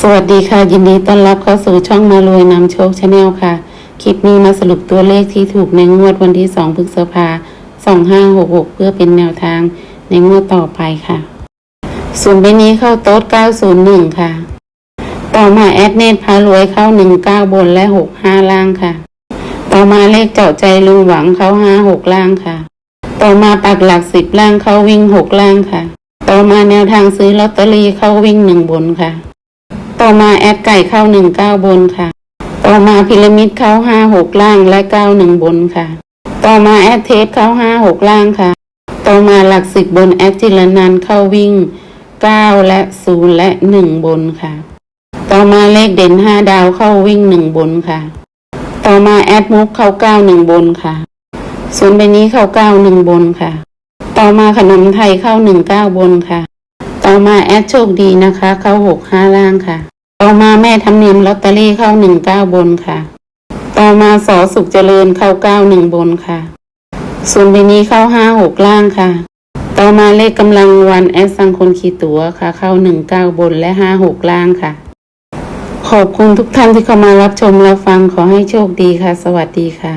สวัสดีค่ะ ยินดีต้อนรับเข้าสู่ช่องมารวยนำโชคชาแนลค่ะ คลิปนี้มาสรุปตัวเลขที่ถูกในงวดวันที่ 2 พฤษภา2566 เพื่อเป็นแนวทางในงวดต่อไปค่ะ ส่วนใบนี้เข้าโต๊ด 901 ค่ะ ต่อมาแอดเนตพารวยเข้า 19 บนและ 65 ล่างค่ะ ต่อมาเลขเจาะใจลุงหวังเข้า 56 ล่างค่ะ ต่อมาปักหลัก 10 ล่างเข้าวิ่ง 6 ล่างค่ะ ต่อมาแนวทางซื้อลอตเตอรี่เข้าวิ่ง 1 บนค่ะ ต่อมาแอดไก่เข้าหนึ่งเก้าบนค่ะ ต่อมาพีระมิดเข้าห้าหกล่างและเก้าหนึ่งบนค่ะ ต่อมาแอดเทปเข้าห้าหกล่างค่ะ ต่อมาหลักสิบบนแอดจิรนันเข้าวิ่งเก้าและศูนย์และหนึ่งบนค่ะ ต่อมาเลขเด่นห้าดาวเข้าวิ่งหนึ่งบนค่ะ ต่อมาแอดมุกเข้าเก้าหนึ่งบนค่ะส่วนใบนี้เข้าเก้าหนึ่งบนค่ะ ต่อมาขนมไทยเข้าหนึ่งเก้าบนค่ะ ต่อมาแอดโชคดีนะคะ เข้าหกห้าล่างค่ะ ต่อมาแม่ทำเนียมลอตเตอรี่เข้าหนึ่งเก้าบนค่ะ ต่อมาสอสุขเจริญเข้าเก้าหนึ่งบนค่ะส่วนใบนี้เข้าห้าหกล่างค่ะ ต่อมาเลขกำลังวันแอดสังคนขีตัวค่ะ เข้าหนึ่งเก้าบนและห้าหกล่างค่ะ ขอบคุณทุกท่านที่เข้ามารับชมรับฟังขอให้โชคดีค่ะ สวัสดีค่ะ